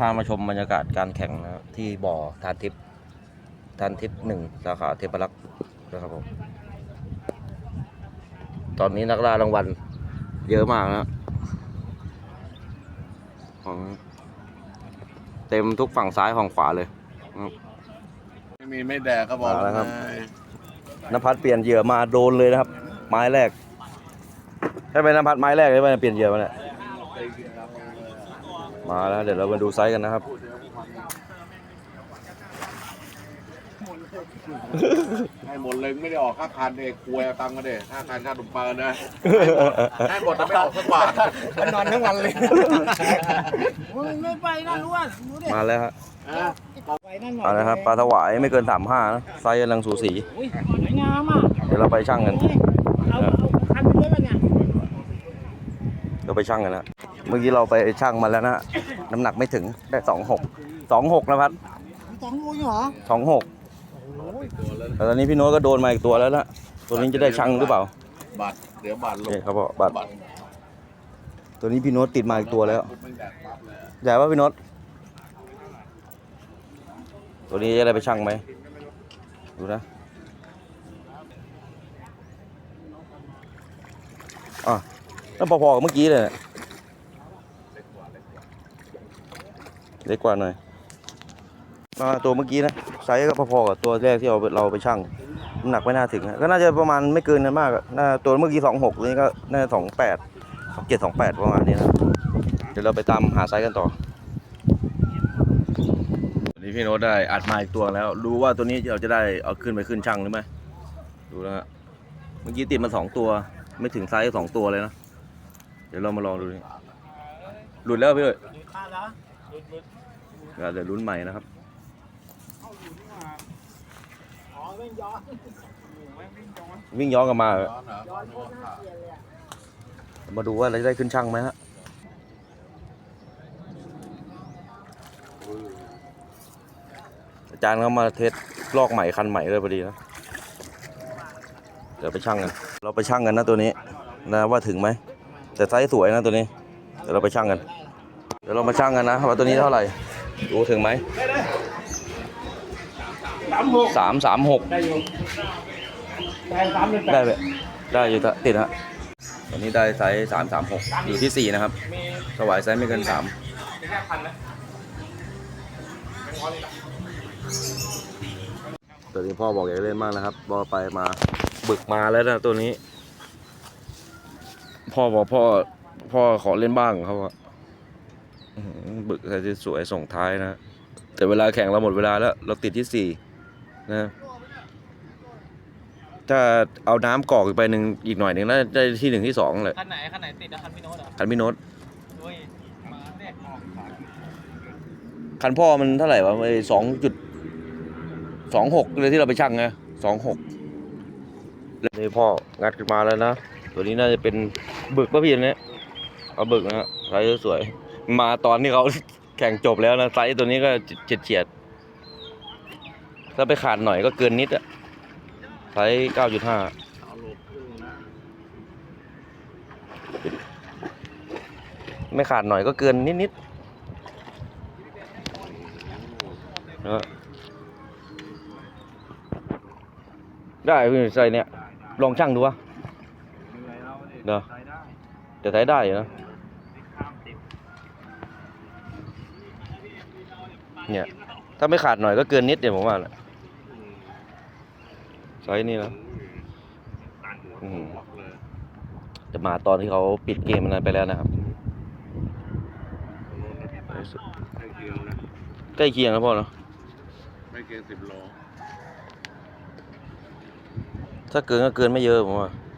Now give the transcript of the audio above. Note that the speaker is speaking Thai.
พามาชมบรรยากาศการแข่งนะครับที่บ่อทานทิพย์ทานทิพย์หนึ่งสาขาเทพรักษ์นะครับผมตอนนี้นักล่ารางวัลเยอะมากนะของเต็มทุกฝั่งซ้ายฝั่งขวาเลยไม่มีไม่แดกก็บอกมาแล้วครับไงนภัสเปลี่ยนเหยื่อมาโดนเลยนะครับ ไม้แรกใช่ไหมนภัสไม้แรกใช่ไหมเปลี่ยนเหยื่อมาเนี่ย มาแล้วเดี๋ยวเรามาดูไซส์กันนะครับ ให้หมดเลยไม่ได้ออกค่าคันเด็กควยเอาตังค์มาเด็ค่าคันค่าขนมปังนะ ให้หมดแต่ไม่ออกสักบาทนอนทั้งวันเลยมึงไม่ไปนั่นล้วนดูดิมาแล้วครับอะไปนั่นหน่อยเอาละครับปลาถวายไม่เกินสามห้านะไซส์กำลังสูสี อุ้ยสวยงามอะเดี๋ยวเราไปช่างกัน เอาเอาคันไปด้วยป่ะเนี่ย เราไปช่างกันนะ เมื่อกี้เราไปช่างมาแล้วนะน้ำหนักไม่ถึงได้สองหกสองหกนะพัดสองโลเหรอสองหกแต่ตอนนี้พี่โน้ตก็โดนมาอีกตัวแล้วนะตัวนี้จะได้ช่างหรือเปล่าบาทเดี๋ยวบาทลงนี่เขาบอกบัตรตัวนี้พี่โน้ตติดมาอีกตัวแล้วไม่แดกปั๊บเลยใหญ่ป่ะพี่โน้ตตัวนี้จะได้ไปช่างไหมดูนะอะแล้วพอๆกับเมื่อกี้เลยเนี่ย เล็กกว่าหน่อยอ่าตัวเมื่อกี้นะไซส์ก็พอๆกับตัวแรกที่เราเราไปช่างน้ำหนักไม่น่าถึงนะก็น่าจะประมาณไม่เกินนั้นมากอะน่าตัวเมื่อกี้สองหกตัวนี้ก็น่าสองแปดสองเจ็ดสองแปดประมาณนี้นะเดี๋ยวเราไปตามหาไซส์กันต่อวันนี้พี่โน้ตได้อัดมาอีกตัวแล้ว รู้ว่าตัวนี้เราจะได้เอาขึ้นไปขึ้นช่างหรือไม่ดูแล้วฮะเมื่อกี้ติดมาสองตัว ไม่ถึงไซส์สองตัวเลยนะเดี๋ยวเรามาลองดูนี่หลุดแล้วพี่เอ้ย ขาดแล้วเดี๋ยวลุ้นใหม่นะครับวิ่งย้อนกลับมาเหรอมาดูว่าเราจะได้ขึ้นช่างไหมฮะอาจารย์เขามาเทสลอกใหม่คันใหม่เลยพอดีนะเดี๋ยวไปช่างกัน เราไปช่างกันนะตัวนี้นะว่าถึงไหมแต่ไซส์สวยนะตัวนี้ เดี๋ยวเราไปช่างกัน ดี๋ยวเรามาช่างกันนะว่าตัวนี้เท่าไหร่ดูถึงไหมสามสามหกได้อยู่ได้สามหนึ่งแปได้ดไปได้อยู่ตะติดฮะตอนนี้ได้ไซส์สามสามหกอยู่ที่สี่นะครับถวายไซส์ไม่เกินสามตัวนี้พ่อบอกอยากเล่นมากนะครับบอไปมาบึกมาแล้วนะตัวนี้ พ่อบอกพ่อพ่อขอเล่นบ้างเขาอะอื้อหือ บึกใส่สวยส่งท้ายนะ แต่เวลาแข่งเราหมดเวลาแล้ว เราติดที่สี่นะถ้าเอาน้ำกรอกอีกไปหนึ่งอีกหน่อยหนึ่งน่าจะได้ที่หนึ่งที่สองเลยคันไหนคันไหนติดนะคันพี่โน้ตเหรอคันพี่โน้ตด้วยมาแรกออกขวาคันพ่อมันเท่าไหร่วะสองจุดสองหกเลยที่เราไปชั่งไงสองหกนี่พ่องัดขึ้นมาแล้วนะ ตัวนี้น่าจะเป็นบึกป่ะพี่อันเนี้ยเอาบึกนะฮะไซส์สวย มาตอนที่เขาแข่งจบแล้วนะไซส์ตัวนี้ก็เฉียดเฉียดถ้าไปขาดหน่อยก็เกินนิดอะไซส์เก้าจุดห้าไม่ขาดหน่อยก็เกินนิดๆนะได้พี่ใส่เนี่ย ลองช่างดูวะเดี๋ยวจะใช้ได้อยู่นะ เนี่ย ถ้าไม่ขาดหน่อยก็เกินนิดเดียวผมว่านะใช้นี่นะอืมจะมาตอนที่เขาปิดเกมมันนั้นไปแล้วนะครับใกล้เคียงนะใกล้เคียงนะพ่อเนาะไม่เกินสิบโลถ้าเกินก็เกินไม่เยอะผมว่าอ